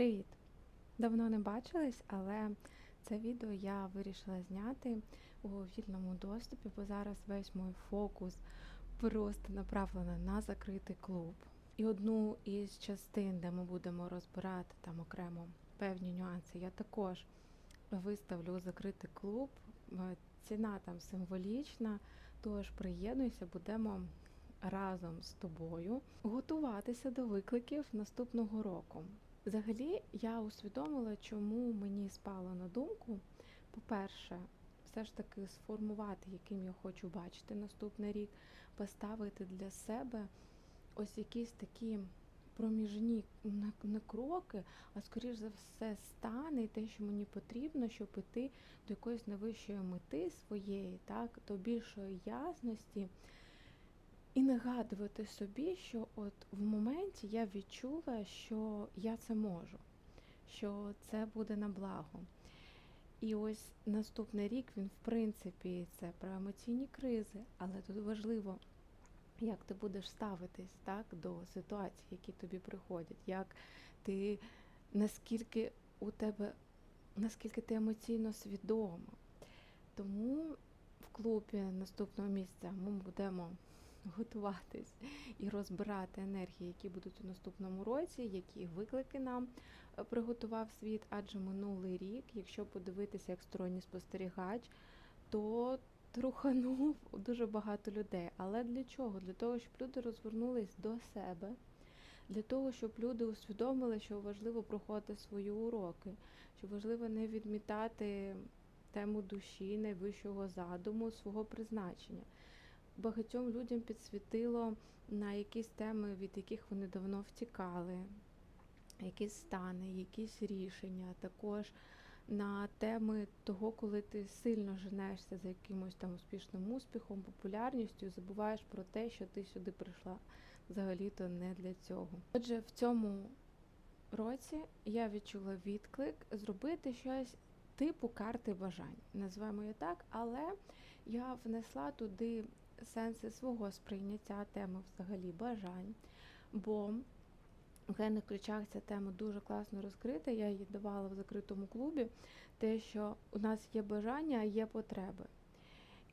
Привіт! Давно не бачились, але це відео я вирішила зняти у вільному доступі, бо зараз весь мій фокус просто направлено на закритий клуб. І одну із частин, де ми будемо розбирати там окремо певні нюанси, я також виставлю закритий клуб. Е, Ціна там символічна, тож приєднуйся, будемо разом з тобою готуватися до викликів наступного року. Взагалі, я усвідомила, чому мені спало на думку. По-перше, все ж таки сформувати, яким я хочу бачити наступний рік, поставити для себе ось якісь такі проміжні не, не кроки, а скоріш за все стани, і те, що мені потрібно, щоб іти до якоїсь найвищої мети своєї, так, до більшої ясності. І нагадувати собі, що от в моменті я відчула, що я це можу, що це буде на благо. І ось наступний рік він, в принципі, це про емоційні кризи, але тут важливо, як ти будеш ставитись так, до ситуацій, які тобі приходять, як ти наскільки у тебе, наскільки ти емоційно свідома. Тому в клубі наступного місця ми будемо готуватись і розбирати енергії, які будуть у наступному році, які виклики нам е, приготував світ. Адже минулий рік, якщо подивитися як сторонній спостерігач, то труханув дуже багато людей. Але для чого? Для того, щоб люди розвернулись до себе. Для того, щоб люди усвідомили, що важливо проходити свої уроки, що важливо не відмітати тему душі, найвищого задуму, свого призначення багатьом людям підсвітило на якісь теми, від яких вони давно втікали, якісь стани, якісь рішення, також на теми того, коли ти сильно женешся за якимось там успішним успіхом, популярністю, забуваєш про те, що ти сюди прийшла взагалі-то не для цього. Отже, в цьому році я відчула відклик зробити щось типу карти бажань. Називаємо її так, але я внесла туди сенси свого сприйняття теми взагалі бажань. Бо в генних ключах ця тема дуже класно розкрита. Я її давала в закритому клубі, те, що у нас є бажання, а є потреби.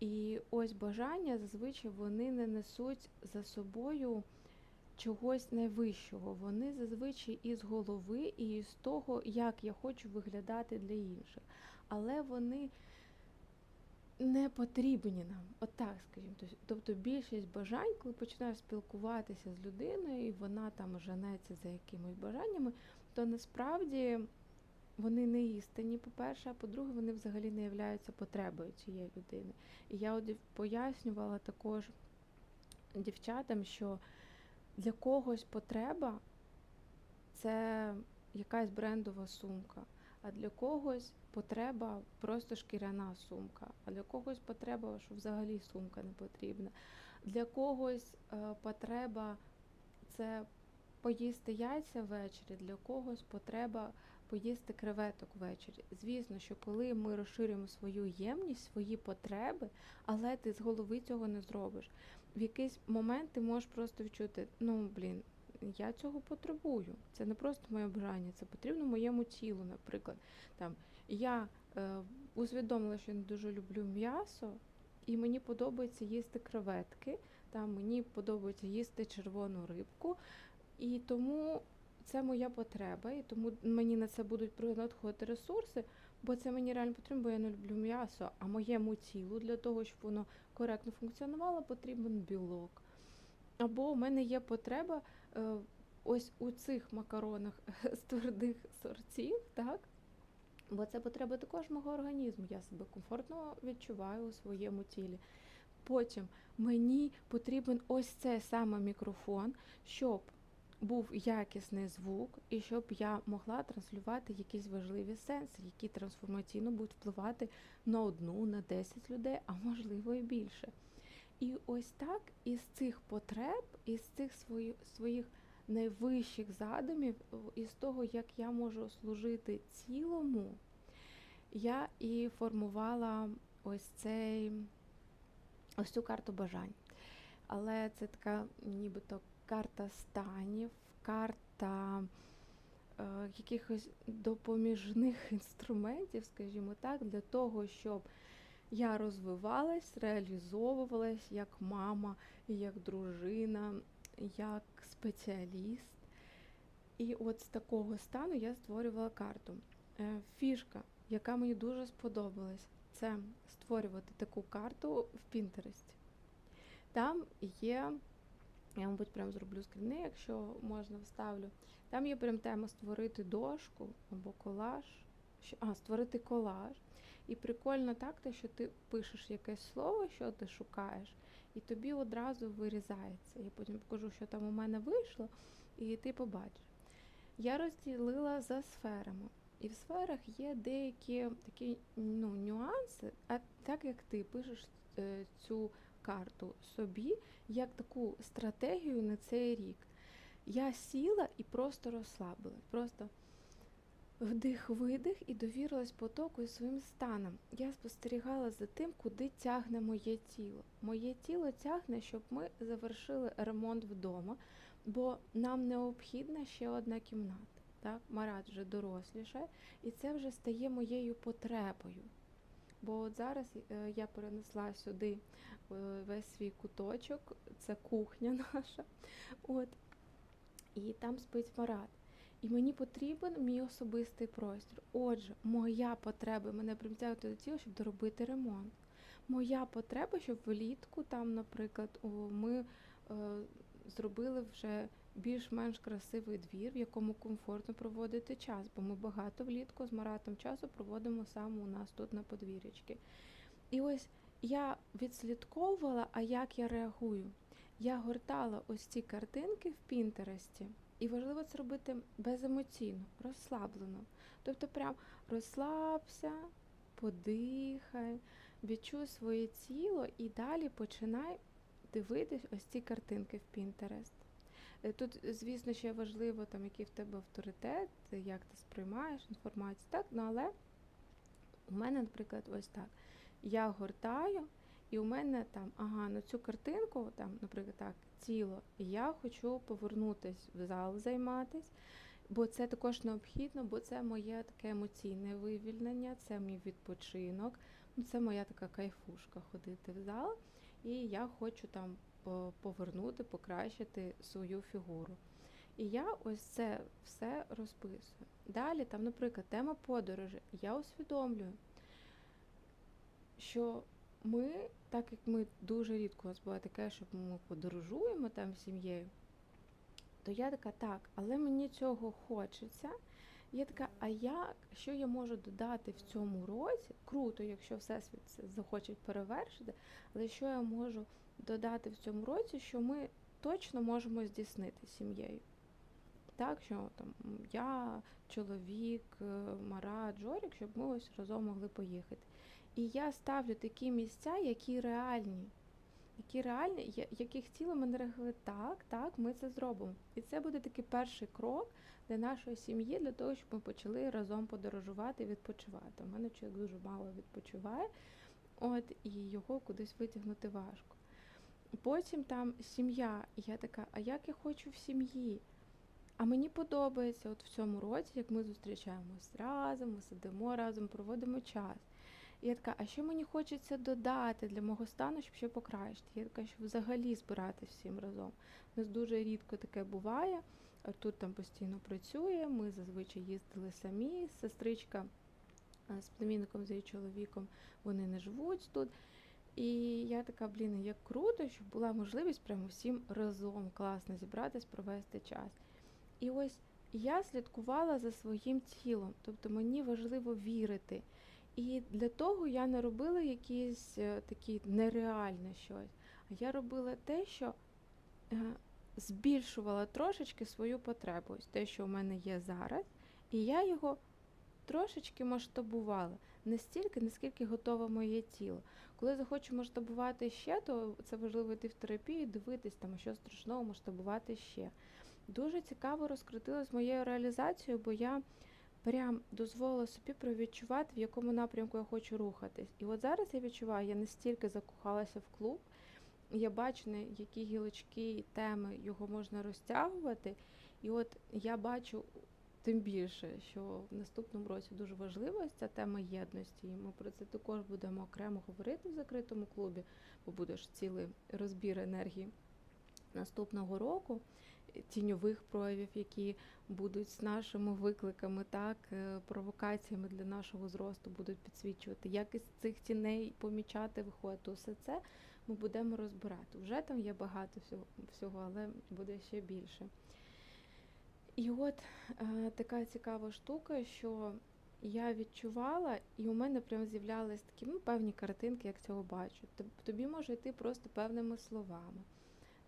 І ось бажання зазвичай вони не несуть за собою чогось найвищого. Вони зазвичай із голови і з того, як я хочу виглядати для інших. Але вони не потрібні нам, отак, От скажімо. Тобто більшість бажань, коли починаєш спілкуватися з людиною, і вона там женеться за якимись бажаннями, то насправді вони не істинні, по-перше, а по-друге, вони взагалі не являються потребою цієї людини. І я от пояснювала також дівчатам, що для когось потреба це якась брендова сумка, а для когось потреба просто шкіряна сумка, а для когось потреба, що взагалі сумка не потрібна. Для когось е, потреба це поїсти яйця ввечері, для когось потреба поїсти креветок ввечері. Звісно, що коли ми розширюємо свою ємність, свої потреби, але ти з голови цього не зробиш. В якийсь момент ти можеш просто відчути, ну блін, я цього потребую. Це не просто моє бажання, це потрібно моєму тілу, наприклад. Там я е, усвідомила, що я не дуже люблю м'ясо, і мені подобається їсти креветки, там мені подобається їсти червону рибку. І тому це моя потреба, і тому мені на це будуть надходити ресурси, бо це мені реально потрібно, бо я не люблю м'ясо, а моєму тілу для того, щоб воно коректно функціонувало, потрібен білок. Або в мене є потреба ось у цих макаронах з твердих сортів, так? Бо це потреба також мого організму. Я себе комфортно відчуваю у своєму тілі. Потім мені потрібен ось цей саме мікрофон, щоб був якісний звук, і щоб я могла транслювати якісь важливі сенси, які трансформаційно будуть впливати на одну, на 10 людей, а можливо і більше. І ось так із цих потреб, із цих своїх найвищих задумів, із того, як я можу служити цілому, я і формувала ось цей ось цю карту бажань. Але це така нібито карта станів, карта е, якихось допоміжних інструментів, скажімо так, для того, щоб я розвивалась, реалізовувалась як мама, як дружина, як спеціаліст. І от з такого стану я створювала карту. Е, Фішка, яка мені дуже сподобалась, це створювати таку карту в Пінтересті. Там є, я, мабуть, прям зроблю скріни, якщо можна вставлю. Там є прям тема створити дошку або колаж. Що- А, створити колаж. І прикольно так, те, що ти пишеш якесь слово, що ти шукаєш, і тобі одразу вирізається. Я потім покажу, що там у мене вийшло, і ти побачиш. Я розділила за сферами. І в сферах є деякі такі ну, нюанси, а так як ти пишеш е, цю карту собі, як таку стратегію на цей рік. Я сіла і просто розслабилась. Просто вдих-видих і довірилась потоку і своїм станом. Я спостерігала за тим, куди тягне моє тіло. Моє тіло тягне, щоб ми завершили ремонт вдома, бо нам необхідна ще одна кімната. Так? Марат вже доросліше, і це вже стає моєю потребою. Бо от зараз е, я перенесла сюди е, весь свій куточок, це кухня наша. От, і там спить Марат. І мені потрібен мій особистий простір. Отже, моя потреба мене примтяють до тіла, щоб доробити ремонт. Моя потреба, щоб влітку там, наприклад, ми е, зробили вже більш-менш красивий двір, в якому комфортно проводити час, бо ми багато влітку з Маратом часу проводимо саме у нас тут на подвір'ячки. І ось я відслідковувала, а як я реагую. Я гортала ось ці картинки в Пінтересті. І важливо це робити беземоційно, розслаблено. Тобто, прям розслабся, подихай, відчуй своє тіло і далі починай дивитись ось ці картинки в Пінтерест. Тут, звісно, ще важливо, там, який в тебе авторитет, як ти сприймаєш інформацію, так? Ну, але у мене, наприклад, ось так. Я гортаю, і у мене там, ага, на цю картинку, там, наприклад, так, тіло, я хочу повернутись в зал займатись, бо це також необхідно, бо це моє таке емоційне вивільнення, це мій відпочинок, це моя така кайфушка ходити в зал, і я хочу там повернути, покращити свою фігуру. І я ось це все розписую. Далі, там, наприклад, тема подорожі. Я усвідомлюю, що ми, так як ми дуже рідко у нас буває таке, щоб ми подорожуємо там з сім'єю, то я така, так, але мені цього хочеться. Я така, а як, що я можу додати в цьому році? Круто, якщо Всесвіт це захоче перевершити, але що я можу додати в цьому році, що ми точно можемо здійснити сім'єю? Так, що там я, чоловік, е, Мара, Джорік, щоб ми ось разом могли поїхати. І я ставлю такі місця, які реальні. Які реальні, яких тіло мене реагує, так, так, ми це зробимо. І це буде такий перший крок для нашої сім'ї, для того, щоб ми почали разом подорожувати і відпочивати. У мене чоловік дуже мало відпочиває, от, і його кудись витягнути важко. Потім там сім'я, і я така, а як я хочу в сім'ї? А мені подобається от в цьому році, як ми зустрічаємось разом, ми сидимо разом, проводимо час. І я така, а що мені хочеться додати для мого стану, щоб ще покращити? Я така, щоб взагалі збиратись всім разом. У нас дуже рідко таке буває. Тут там постійно працює, ми зазвичай їздили самі, сестричка е, з племінником з її чоловіком, вони не живуть тут. І я така, блін, як круто, щоб була можливість прямо всім разом класно зібратись, провести час. І ось я слідкувала за своїм тілом, тобто мені важливо вірити. І для того я не робила якісь е, такі нереальне щось, а я робила те, що е, збільшувала трошечки свою потребу, те, що у мене є зараз, і я його трошечки масштабувала. Не стільки, наскільки готове моє тіло. Коли захочу масштабувати ще, то це важливо йти в терапію, дивитись там, що страшного масштабувати ще. Дуже цікаво розкрутилось моєю реалізацією, бо я прям дозволила собі провідчувати, в якому напрямку я хочу рухатись. І от зараз я відчуваю, я настільки закохалася в клуб, я бачу, на які гілочки теми його можна розтягувати. І от я бачу тим більше, що в наступному році дуже важлива ця тема єдності. І ми про це також будемо окремо говорити в закритому клубі, бо буде ж цілий розбір енергії наступного року, тіньових проявів, які будуть з нашими викликами, так, е, провокаціями для нашого зросту будуть підсвічувати. Як із цих тіней помічати, виходити, усе це ми будемо розбирати. Вже там є багато всього, але буде ще більше. І от е, така цікава штука, що я відчувала, і у мене прям з'являлись такі ну, певні картинки, як цього бачу. Тобі може йти просто певними словами.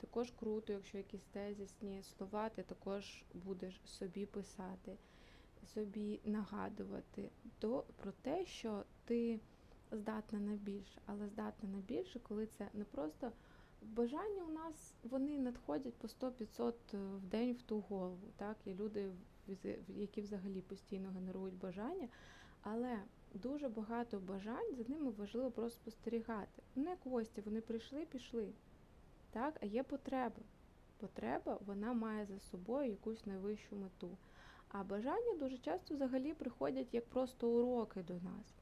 Також круто, якщо якісь тезисні слова, ти також будеш собі писати, собі нагадувати то, про те, що ти здатна на більше, але здатна на більше, коли це не просто бажання у нас, вони надходять по 100-500 в день в ту голову. Так? Є люди, які взагалі постійно генерують бажання, але дуже багато бажань, за ними важливо просто спостерігати. Не як гості, вони прийшли, пішли. Так? А є потреба. Потреба вона має за собою якусь найвищу мету. А бажання дуже часто взагалі приходять як просто уроки до нас.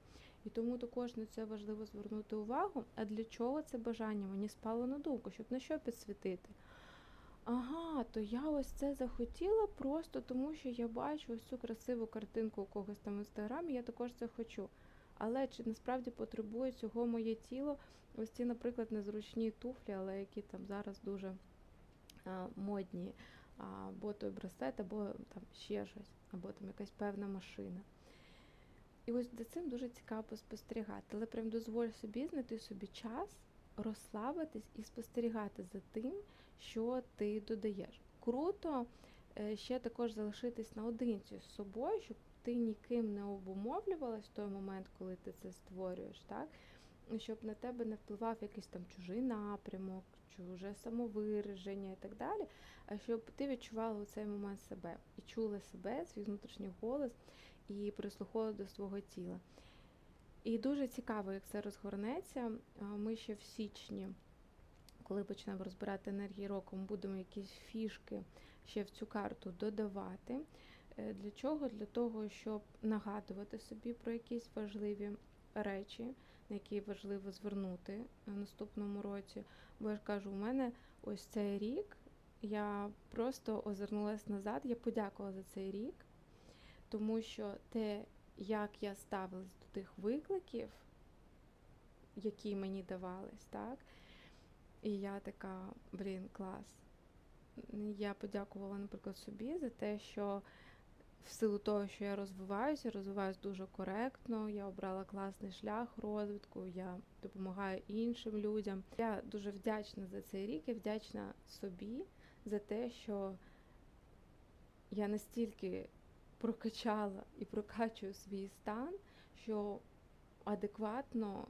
І тому також на це важливо звернути увагу. А для чого це бажання? Мені спало на думку, щоб на що підсвітити. Ага, то я ось це захотіла просто тому, що я бачу ось цю красиву картинку у когось там в інстаграмі, я також це хочу. Але чи насправді потребує цього моє тіло? Ось ці, наприклад, незручні туфлі, але які там зараз дуже модні, або той браслет, або там ще щось, або там якась певна машина. І ось за цим дуже цікаво спостерігати. Але прям дозволь собі знайти собі час, розслабитись і спостерігати за тим, що ти додаєш. Круто ще також залишитись наодинці з собою, щоб ти ніким не обумовлювалась в той момент, коли ти це створюєш, так? щоб на тебе не впливав якийсь там чужий напрямок, чуже самовираження і так далі, а щоб ти відчувала у цей момент себе і чула себе, свій внутрішній голос і прислуховувала до свого тіла. І дуже цікаво, як це розгорнеться. Ми ще в січні, коли почнемо розбирати енергії року, ми будемо якісь фішки ще в цю карту додавати. Е, Для чого? Для того, щоб нагадувати собі про якісь важливі речі, на які важливо звернути в наступному році. Бо я ж кажу, у мене ось цей рік я просто озирнулася назад, я подякувала за цей рік, тому що те, як я ставилась до тих викликів, які мені давались, так, і я така, блін, клас. Я подякувала, наприклад, собі за те, що в силу того, що я розвиваюся, розвиваюся дуже коректно, я обрала класний шлях розвитку, я допомагаю іншим людям. Я дуже вдячна за цей рік, я вдячна собі за те, що я настільки прокачала і прокачую свій стан, що адекватно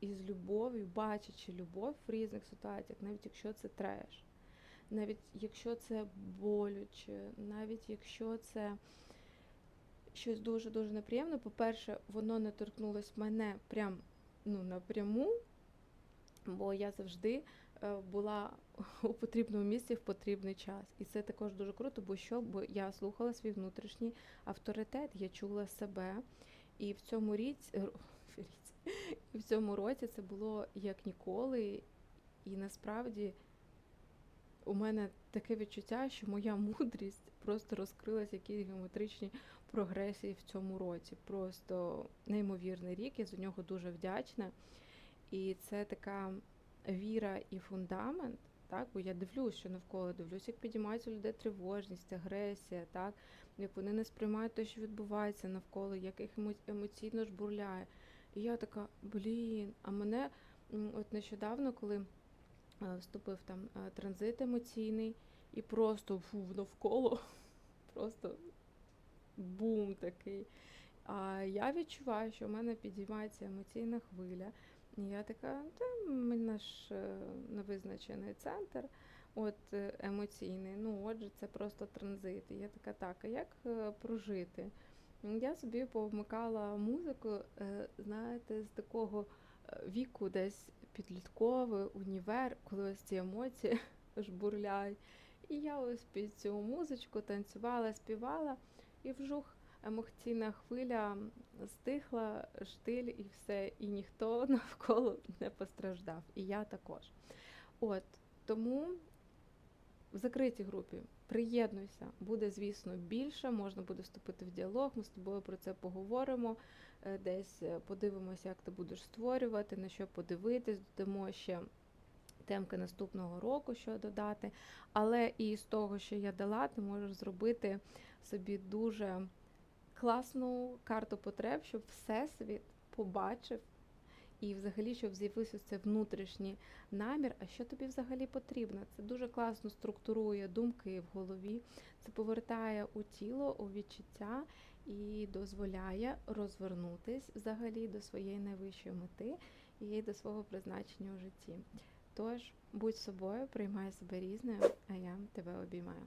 і з любов'ю, бачачи любов в різних ситуаціях, навіть якщо це треш, навіть якщо це болюче, навіть якщо це щось дуже-дуже неприємне, по-перше, воно не торкнулось мене прям ну, напряму, бо я завжди е, була у потрібному місці в потрібний час. І це також дуже круто, бо що? Бо я слухала свій внутрішній авторитет, я чула себе. І в цьому ріці, в цьому році це було як ніколи. І насправді у мене таке відчуття, що моя мудрість просто розкрилась якісь геометричні прогресії в цьому році. Просто неймовірний рік, я за нього дуже вдячна. І це така віра і фундамент, так, бо я дивлюсь, що навколо дивлюсь, як підіймається у людей тривожність, агресія, так, як вони не сприймають те, що відбувається навколо, як їх емоційно жбурляє. І я така, блін, а мене от нещодавно, коли вступив там е, транзит емоційний, і просто фу, навколо просто бум такий. А я відчуваю, що в мене підіймається емоційна хвиля. І я така, та мене ж е, невизначений центр, от е, емоційний. Ну, отже, це просто транзит. І я така, так, а як е, прожити? Я собі повмикала музику, е, знаєте, з такого е, віку, десь підлітковий, універ, коли ось ці емоції жбурляють. І я ось під цю музичку танцювала, співала. і вжух. Емоційна хвиля стихла, штиль і все, і ніхто навколо не постраждав. І я також. От тому в закритій групі приєднуйся, буде, звісно, більше, можна буде вступити в діалог. Ми з тобою про це поговоримо. е, Десь е, подивимося, як ти будеш створювати, на що подивитись, додамо ще темки наступного року, що додати. Але і з того, що я дала, ти можеш зробити собі дуже класну карту потреб, щоб всесвіт побачив. І взагалі, щоб з'явився цей внутрішній намір, а що тобі взагалі потрібно. Це дуже класно структурує думки в голові, це повертає у тіло, у відчуття і дозволяє розвернутись взагалі до своєї найвищої мети і до свого призначення у житті. Тож будь собою, приймай себе різною, а я тебе обіймаю.